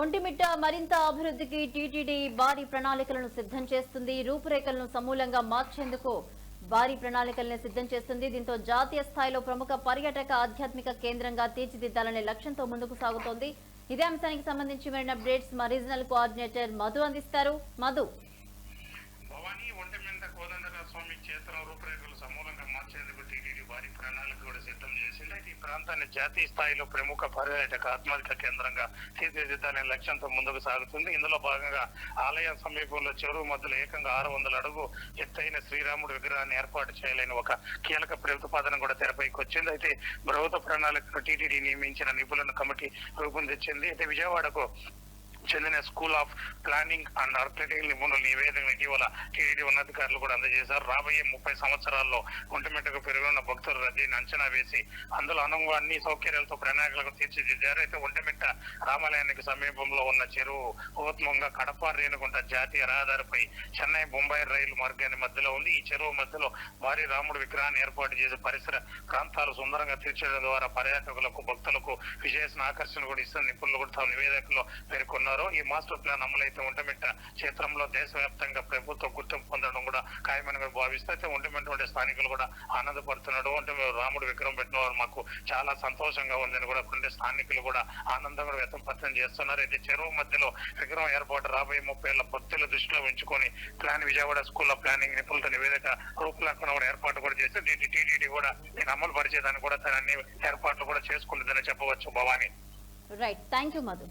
ఒంటిమిట్ట మరింత అభివృద్ధికి టీటీడీ భారీ ప్రణాళికలను సిద్ధం చేస్తుంది. రూపురేఖలను సమూలంగా మార్చేందుకు భారీ ప్రణాళికలను సిద్ధం చేస్తుంది. దీంతో జాతీయ స్థాయిలో ప్రముఖ పర్యాటక ఆధ్యాత్మిక కేంద్రంగా తీర్చిదిద్దాలనే లక్ష్యంతో ముందుకు సాగుతోంది. ఇదే అంశానికి సంబంధించి మరిన్ని అప్డేట్స్ మా రీజనల్ కోఆర్డినేటర్ మధు అందిస్తారు. మధు. భవానీ ఒంటిమింట కోదండర స్వామి క్షేత్రం రూపురేఖలు సమూలంగా మార్చేందుకు టీటీడీ భారీ ప్రణాళిక కూడా సిద్ధం చేసింది రాష్ట్రాన్ని జాతీయ స్థాయిలో ప్రముఖ పర్యాటక ఆత్మహత్య కేంద్రంగా తీర్చిదిద్దాలనే లక్ష్యంతో ముందుకు సాగుతుంది. ఇందులో భాగంగా ఆలయం సమీపంలో చెరువు మధ్యలో ఏకంగా ఆరు వందల అడుగు ఎత్తైన శ్రీరాముడు విగ్రహాన్ని ఏర్పాటు చేయాలని ఒక కీలక ప్రతిపాదన కూడా తెరపైకి వచ్చింది. అయితే ప్రభుత్వ ప్రణాళికను టీటీడీ నియమించిన నిపుణుల కమిటీ రూపొందించింది. అయితే విజయవాడకు చెందిన school of planning and architect నిపుణుల నివేదికను ఇటీవల టీడీడీ ఉన్నతాధికారులు కూడా అందజేశారు. రాబోయే ముప్పై సంవత్సరాల్లో ఒంటిమిట్టకు పెరుగున్న భక్తుల రద్దీని అంచనా వేసి అందులో అనుగుణంగా అన్ని సౌకర్యాలతో ప్రణాళికలకు తీర్చిదిద్దారు. అయితే ఒంటిమిట్ట రామాలయానికి సమీపంలో ఉన్న చెరువు ఊత్మంగా కడప రేణుగుంట జాతీయ రహదారిపై చెన్నై బొంబాయి రైలు మార్గాన్ని మధ్యలో ఉంది. ఈ చెరువు మధ్యలో భారీ రాముడు విగ్రహాన్ని ఏర్పాటు చేసి పరిసర ప్రాంతాలు సుందరంగా తీర్చడం ద్వారా పర్యాటకులకు భక్తులకు విశేష ఆకర్షణ కూడా ఇస్తున్న నిపుణులు కూడా తమ నివేదికలో పేర్కొన్నారు. ఈ మాస్టర్ ప్లాన్ అమలైతే ఒంటమిట్ట క్షేత్రంలో దేశవ్యాప్తంగా ప్రభుత్వ గుర్తింపు పొందడం కూడా ఖాయమని మేము భావిస్తే అయితే ఒంటమిట్ట ఉండే స్థానికులు కూడా ఆనందపడుతున్నాడు అంటే మేము రాముడు విగ్రహం పెట్టిన వారు మాకు చాలా సంతోషంగా ఉందని కూడా ఉండే స్థానికులు కూడా ఆనందం కూడా వ్యక్తం చేస్తున్నారు. అయితే చెరువు మధ్యలో విగ్రహం ఏర్పాటు రాబోయే ముప్పై ఏళ్ళ భక్తుల దృష్టిలో ఉంచుకొని plan Vijayawada school of planning నిపుణులతో నివేదిక రూపులేఖన కూడా ఏర్పాటు కూడా చేస్తే దీనికి టీడీడీ కూడా నేను అమలు పరిచేదాన్ని కూడా తన అన్ని ఏర్పాట్లు కూడా చేసుకుంటుందని చెప్పవచ్చు Bhavani. Right thank you Madhu